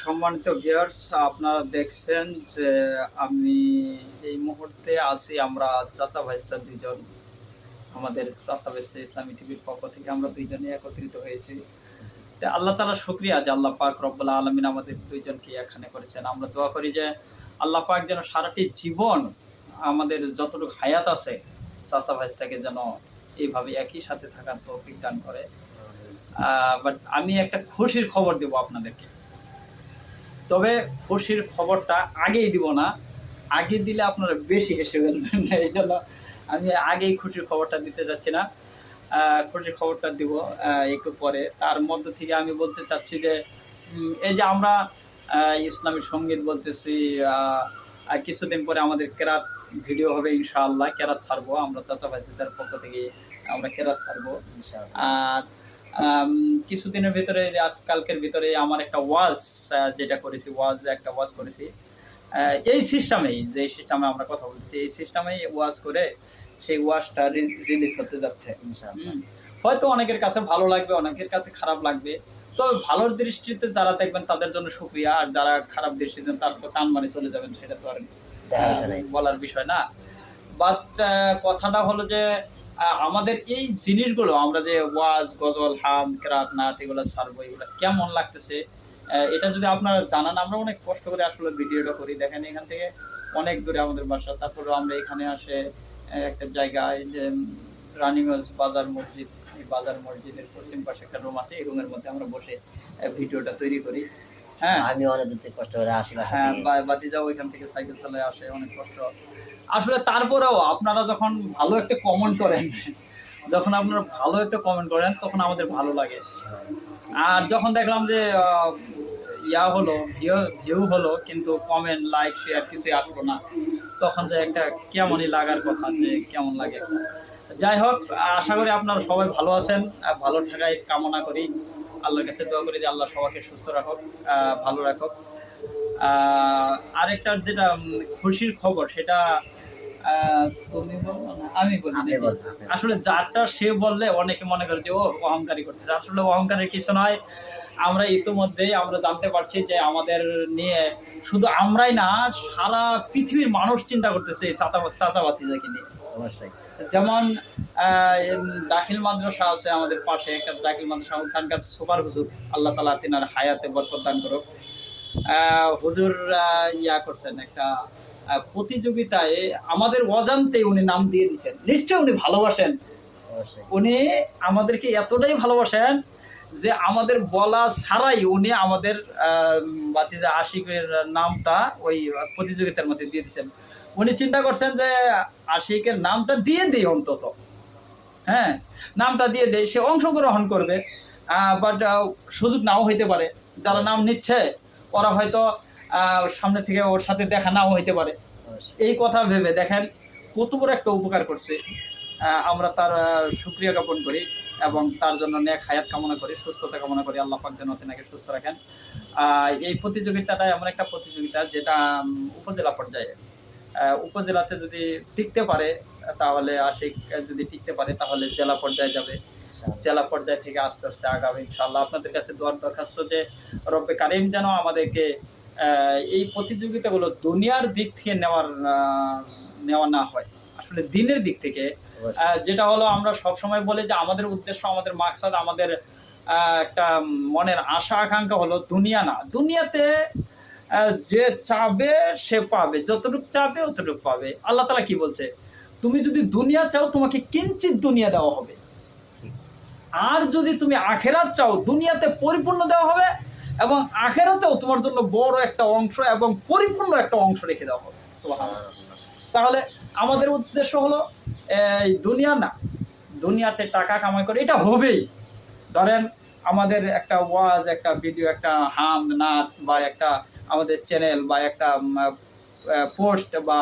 সম্মানিত ভিউয়ার্স আপনারা দেখছেন যে আমি এই মুহূর্তে আছি আমরা চাচা ভাইস্তা দুজন আমাদের চাচা ভাইস্তা ইসলামী টিভির পক্ষ থেকে আমরা দুইজনে একত্রিত হয়েছি। তো আল্লাহ তালা শুক্রিয়া যে আল্লাহ পাক রব্বুল আলমিন আমাদের দুইজনকে একখানে করেছেন। আমরা দোয়া করি যে আল্লাহ পাক যেন সারাটি জীবন আমাদের যতটুকু হায়াত আছে চাচা ভাইস্তাকে যেন এইভাবে একই সাথে থাকার তৌফিক দান করে। বাট আমি একটা খুশির খবর দেব আপনাদেরকে। তবে খুশির খবরটা আগেই দিব না। আগে দিলে আপনারা বেশি হেসে ফেলবেন এই জন্য আমি আগেই খুশির খবরটা দিতে যাচ্ছি না। খুশির খবরটা দিব একটু পরে। তার মধ্য থেকে আমি বলতে চাচ্ছি যে এই যে আমরা ইসলামী সংগীত বলতেছি কিছুদিন পরে আমাদের কেরাত ভিডিও হবে ইনশাআল্লাহ। কেরাত ছাড়বো আমরা চাচা ভাইদের পক্ষ থেকে আমরা কেরাত ছাড়বো। আর কিছুদিনের ভিতরে যে আজকালকের ভিতরে আমার একটা ওয়াজ যেটা করেছি ওয়াজ একটা ওয়াজ করেছি। এই সিস্টেমেই যে সিস্টেমে আমরা কথা বলছি এই সিস্টেমেই ওয়াজ করে সেই ওয়াজটা রিলিজ হতে যাচ্ছে। হয়তো অনেকের কাছে ভালো লাগবে অনেকের কাছে খারাপ লাগবে। তবে ভালোর দৃষ্টিতে যারা দেখবেন তাদের জন্য সুক্রিয়া আর যারা খারাপ দৃষ্টিতে তার তো কান মারি চলে যাবেন সেটা তো আর বলার বিষয় না। বাট কথাটা হলো যে আমাদের এই জিনিসগুলো, আমরা যে ওয়াজ, গজল, হাম, কেরাত, নাত, এগুলো ছাড়বো, এগুলো কেমন লাগতেছে এটা যদি আপনারা জানান, আমরা অনেক কষ্ট করে আসলে ভিডিওটা করি। দেখেন, এখান থেকে অনেক দূরে আমাদের বাসা। তারপরে আমরা এখানে আসে একটা জায়গায় যে রানিগঞ্জ বাজার মসজিদ, এই বাজার মসজিদের পশ্চিম পাশে একটা রুম আছে, এই রুমের মধ্যে আমরা বসে ভিডিওটা তৈরি করি। হ্যাঁ। আমি অনেক দূর থেকে কষ্ট করে আসি হ্যাঁ ওইখান থেকে সাইকেল চালায় আসে অনেক কষ্ট। আসলে তারপরেও আপনারা যখন ভালো একটা কমেন্ট করেন যখন আপনারা ভালো একটা কমেন্ট করেন তখন আমাদের ভালো লাগে। আর যখন দেখলাম যে ইয়া হলো ভিউ হলো কিন্তু কমেন্ট লাইক শেয়ার কিছুই আসলো না তখন যে একটা কেমনই লাগার কথা যে কেমন লাগে। যাই হোক আশা করি আপনারা সবাই ভালো আছেন আর ভালো থাকায় কামনা করি। আল্লাহর কাছে দোয়া করি যে আল্লাহ সবাইকে সুস্থ রাখুক ভালো রাখুক। আরেকটা যেটা খুশির খবর সেটা তুমি না আমি বলি। আসলে যারটা সে বললে অনেকে মনে করে যে ও অহংকারী করতেছে। আসলে অহংকারের কিছু নয় আমরা ইতিমধ্যেই আমরা জানতে পারছি যে আমাদের নিয়ে শুধু আমরাই না সারা পৃথিবীর মানুষ চিন্তা করতেছে এই চাচা চাচাবাতিদেরকে নিয়ে। অবশ্যই। যেমন দাখিল মাদ্রাসা আছে আমাদের পাশে একটা দাখিল মাদ্রাসা ওখানকার সুপার হুজুর আল্লাহ তালা তিনার হায়াতে বরকত দান করুক। আহ, হুজুর ইয়া করছেন একটা প্রতিযোগিতায় আমাদের অজান্তে উনি নাম দিয়ে দিচ্ছেন। নিশ্চয় উনি ভালোবাসেন। উনি আমাদেরকে এতটাই ভালোবাসেন যে আমাদের বলা ছাড়াই উনি আমাদের আহ, বাতিজা আশিকের নামটা ওই প্রতিযোগিতার মধ্যে দিয়ে দিচ্ছেন। উনি চিন্তা করছেন যে আশিকের নামটা দিয়ে দিই অন্তত। হ্যাঁ নামটা দিয়ে দেয় সে অংশগ্রহণ করবে। বাট সুযোগ নাও হইতে পারে। যারা নাম নিচ্ছে, ওরা হয়তো সামনে থেকে ওর সাথে দেখা নাও হইতে পারে। এই কথা ভেবে দেখেন কত বড় একটা উপকার করছে। আমরা তার সুক্রিয়া জ্ঞাপন করি এবং তার জন্য নেক হায়াত কামনা করি, সুস্থতা কামনা করি। আল্লাহ পাক যেন তেনাকে সুস্থ রাখেন। এই প্রতিযোগিতাটা এমন একটা প্রতিযোগিতা যেটা উপজেলা পর্যায়ে উপজেলাতে যদি টিকতে পারে তাহলে আশিক যদি টিকতে পারে তাহলে জেলা পর্যায়ে যাবে। জেলা পর্যায় থেকে আস্তে আস্তে আগাবে ইনশাল্লাহ আপনাদের কাছে দোয়ার দরখাস্ত যে রব্বে কারিম যেন আমাদেরকে এই প্রতিযোগিতাগুলো দুনিয়ার দিক থেকে নেওয়ার নেওয়া না হয় আসলে দিনের দিক থেকে। যেটা হলো আমরা সব সময় বলি যে আমাদের উদ্দেশ্য আমাদের মাকসাদ আমাদের একটা মনের আশা আকাঙ্ক্ষা হলো দুনিয়া না। দুনিয়াতে যে চাবে, সে পাবে। যতটুকু চাবে, অতটুকু পাবে। আল্লাহ তালা কি বলছে? তুমি যদি দুনিয়া চাও, তোমাকে কিঞ্চিত দুনিয়া দেওয়া হবে। আর যদি তুমি আখেরাত চাও, দুনিয়াতে পরিপূর্ণ দেওয়া হবে এবং আখেরাতেও তোমার জন্য বড় একটা অংশ এবং পরিপূর্ণ একটা অংশ রেখে দেওয়া হবে। তাহলে আমাদের উদ্দেশ্য হলো, এই দুনিয়া না, দুনিয়াতে টাকা কামাই করে, এটা হবেই। ধরেন আমাদের একটা ওয়াজ, একটা ভিডিও, একটা হাম নাচ বা একটা আমাদের চ্যানেল বা একটা পোস্ট বা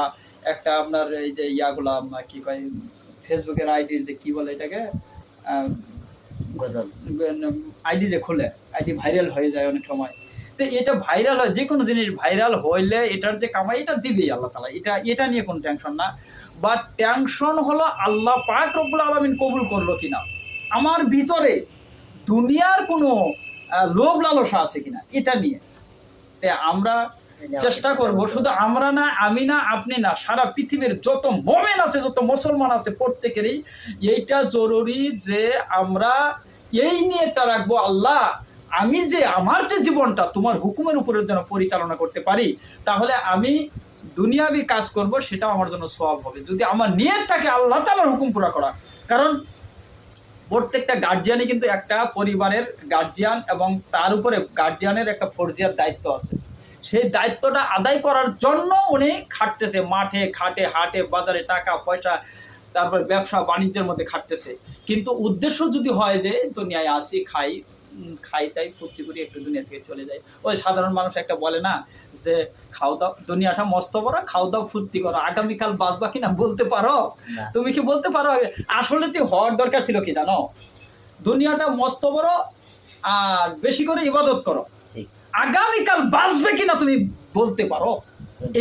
একটা আপনার এই যে ইয়াগুলা কি কয় ফেসবুকের আইডি যে কি বলে এটাকে আইডি যে খুলে আইডি ভাইরাল হয়ে যায় অনেক সময়। তো এটা ভাইরাল হয় যে কোনো জিনিস ভাইরাল হইলে এটার যে কামাই এটা দিবেই আল্লাহ তালা এটা এটা নিয়ে কোনো টেনশন না। বা টেনশন হলো আল্লাহ পাক রব্বুল আলমিন কবুল করল কিনা? আমার ভিতরে দুনিয়ার কোনো লোভ লালসা আছে কিনা? এটা নিয়ে। আমরা চেষ্টা করব, শুধু আমরা না, আমি না, আপনি না, সারা পৃথিবীর যত মোমেন আছে, যত মুসলমান আছে, প্রত্যেকেরই এইটা জরুরি যে আমরা এই নিয়েটা রাখব, আল্লাহ, আমি যে আমার যে জীবনটা তোমার হুকুমের উপরে যেন পরিচালনা করতে পারি, তাহলে আমি দুনিয়াবি কাজ করব সেটা আমার জন্য সব হবে। যদি আমার নিয়ত থাকে, আল্লাহ তালার হুকুম পুরা করা। কারণ প্রত্যেকটা গার্জিয়ানই কিন্তু একটা পরিবারের গার্জিয়ান এবং তার উপরে গার্জিয়ানের একটা ফরজিয়ার দায়িত্ব আছে। সেই দায়িত্বটা আদায় করার জন্য উনি খাটতেছে, মাঠে, ঘাটে, হাটে, বাজারে টাকা, পয়সা, তারপর ব্যবসা, বাণিজ্যের মধ্যে খাটতেছে। কিন্তু উদ্দেশ্য যদি হয় যে দুনিয়ায় আসি, খাই খাই, তাই ফুর্তি করি, একটু দুনিয়া থেকে চলে যায় ওই সাধারণ মানুষ একটা বলে না যে খাও দাও দুনিয়াটা মস্ত বড় খাও দাও ফুর্তি করো। আগামীকাল বাদ বাকি না বলতে পারো? তুমি কি বলতে পারো? আসলে তুই হওয়ার দরকার ছিল কি জানো? দুনিয়াটা মস্ত বড় আর বেশি করে ইবাদত করো। আগামীকাল বাঁচবে কিনা তুমি বলতে পারো?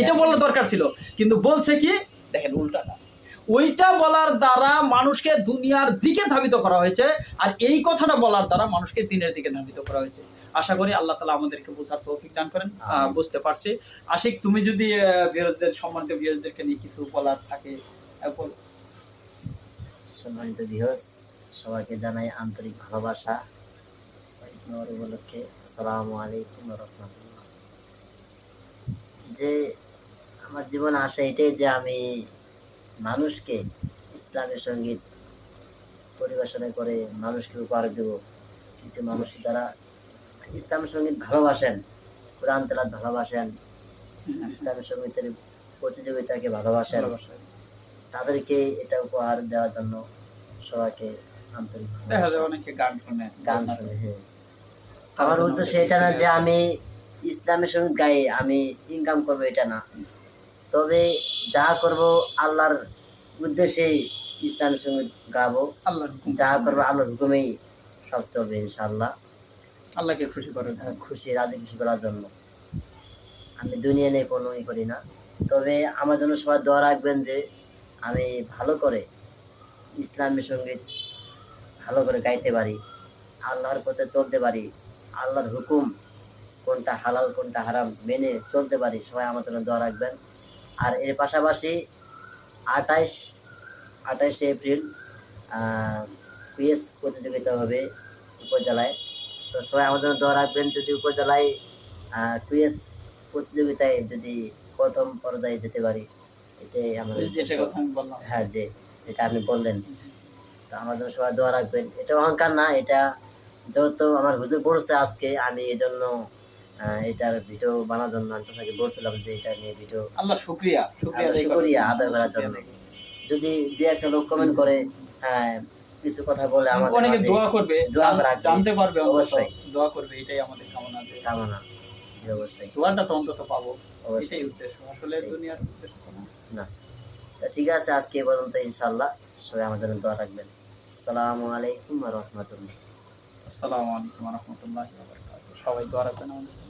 এটা বলার দরকার ছিল। কিন্তু বলছে কি? দেখেন উল্টাটা। ওইটা বলার দ্বারা মানুষকে দুনিয়ার দিকে ধাবিত করা হয়েছে আর এই কথাটা বলার দ্বারা মানুষকে দিনের দিকে ধাবিত করা হয়েছে। আশা করি আল্লাহ তালা আমাদেরকে বোঝার তৌফিক দান করেন বুঝতে পারছি। আশিক তুমি যদি বিরোধীদের সম্মানিত বিরোধীদেরকে নিয়ে কিছু বলার থাকে। সম্মানিত বিহস সবাইকে জানাই আন্তরিক ভালোবাসা। উপলক্ষে। আসসালামু আলাইকুম রহমতুল্লাহ। যে আমার জীবনে আসে এটাই যে আমি মানুষকে ইসলামের সংগীত পরিবেশনা করে মানুষকে উপহার দেব। কিছু মানুষ যারা ইসলামের সংগীত ভালোবাসেন কোরআন তেলাত ভালোবাসেন ইসলামের সঙ্গীতের প্রতিযোগিতাকে ভালোবাসেন ভালোবাসা। তাদেরকে এটা উপহার দেওয়ার জন্য সবাইকে আন্তরিক দেখা। যায় অনেকে গান শুনে। গান শুনে হ্যাঁ। আমার উদ্দেশ্য এটা না যে আমি ইসলামের সংগীত গাই আমি ইনকাম করব এটা না। তবে যা করব আল্লাহর উদ্দেশ্যে ইসলামের সঙ্গে গাবো। আল্লাহ যা করব আল্লাহর হুকুমেই সব চলবে ইনশাল্লাহ আল্লাহকে খুশি করেন খুশি রাজি খুশি করার জন্য। আমি দুনিয়া নিয়ে কোনো ই করি না। তবে আমার জন্য সবাই দোয়া রাখবেন যে আমি ভালো করে ইসলামের সঙ্গে ভালো করে গাইতে পারি আল্লাহর পথে চলতে পারি আল্লাহর হুকুম কোনটা হালাল কোনটা হারাম মেনে চলতে পারি সবাই আমার জন্য দোয়া রাখবেন। আর এর পাশাপাশি আঠাইশ আঠাইশে এপ্রিল কুয়েস প্রতিযোগিতা হবে উপজেলায়। তো সবাই আমার জন্য দোয়া রাখবেন যদি উপজেলায় কুয়েস প্রতিযোগিতায় যদি প্রথম পর্যায়ে যেতে পারি এটাই আমার যেটা কথা আমি বললাম। হ্যাঁ যে এটা আপনি বললেন। তো আমার জন্য সবাই দোয়া রাখবেন। এটা অহংকার না এটা যেহেতু আমার হুজুর বলছে আজকে আমি এই জন্য এটার ভিডিও বানানোর জন্য আমি আপনাকে বলছিলাম যে এটা নিয়ে ভিডিও আল্লাহ শুক্রিয়া শুক্রিয়া আদায় শুকরিয়া আদায় করার জন্য। যদি দু একটা লোক কমেন্ট করে হ্যাঁ কিছু কথা বলে আমাদের অনেকে দোয়া করবে দোয়া জানতে পারবে অবশ্যই। দোয়া করবে এটাই আমাদের কামনা যে কামনা। জি অবশ্যই। দোয়াটা তো অন্তত পাবো এটাই উদ্দেশ্য। আসলে দুনিয়ার উদ্দেশ্য না। ঠিক আছে আজকে পর্যন্ত ইনশাল্লাহ সবাই আমার জন্য দোয়া রাখবেন। আসসালামু আলাইকুম রহমতুল্লাহ। আসসালামু আলাইকুম রহমতুল্লাহ সবাই দোয়া রাখবেন আমাদের